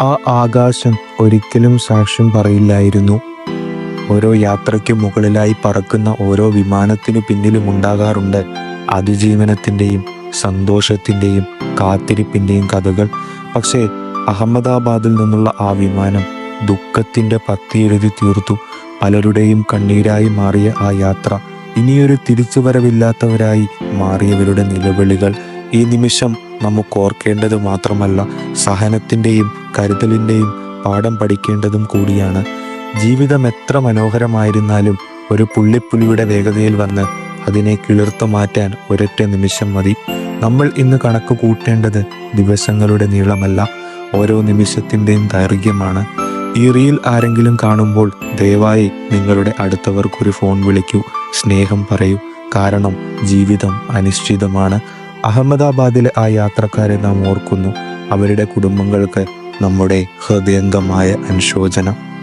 ആ ആകാശം ഒരിക്കലും സാക്ഷ്യം പറയില്ലായിരുന്നു. ഓരോ യാത്രയ്ക്ക് മുകളിലായി പറക്കുന്ന ഓരോ വിമാനത്തിനു പിന്നിലും ഉണ്ടാകാറുണ്ട് അതിജീവനത്തിന്റെയും സന്തോഷത്തിന്റെയും കാത്തിരിപ്പിന്റെയും കഥകൾ. പക്ഷേ അഹമ്മദാബാദിൽ നിന്നുള്ള ആ വിമാനം ദുഃഖത്തിന്റെ പത്തി എഴുതി തീർത്തു. പലരുടെയും കണ്ണീരായി മാറിയ ആ യാത്ര ഇനിയൊരു തിരിച്ചുവരവില്ലാത്തവരായി മാറിയവരുടെ നിലവിളികൾ ഈ നിമിഷം നമുക്ക് ഓർക്കേണ്ടത് മാത്രമല്ല സഹനത്തിന്റെയും കരുതലിന്റെയും പാഠം പഠിക്കേണ്ടതും കൂടിയാണ്. ജീവിതം എത്ര മനോഹരമായിരുന്നാലും ഒരു പുള്ളിപ്പുലിയുടെ വേഗതയിൽ വന്ന് അതിനെ കിളിർത്തു മാറ്റാൻ ഒരൊറ്റ നിമിഷം മതി. നമ്മൾ ഇന്ന് കണക്ക് കൂട്ടേണ്ടത് ദിവസങ്ങളുടെ നീളമല്ല ഓരോ നിമിഷത്തിന്റെയും ദൈർഘ്യമാണ്. ഈ റീൽ ആരെങ്കിലും കാണുമ്പോൾ ദയവായി നിങ്ങളുടെ അടുത്തവർക്കൊരു ഫോൺ വിളിക്കൂ സ്നേഹം പറയൂ. കാരണം ജീവിതം അനിശ്ചിതമാണ്. അഹമ്മദാബാദിലെ ആ യാത്രക്കാരെ നാം ഓർക്കുന്നു. അവരുടെ കുടുംബങ്ങൾക്ക് നമ്മുടെ ഹൃദയംഗമായ അനുശോചനം.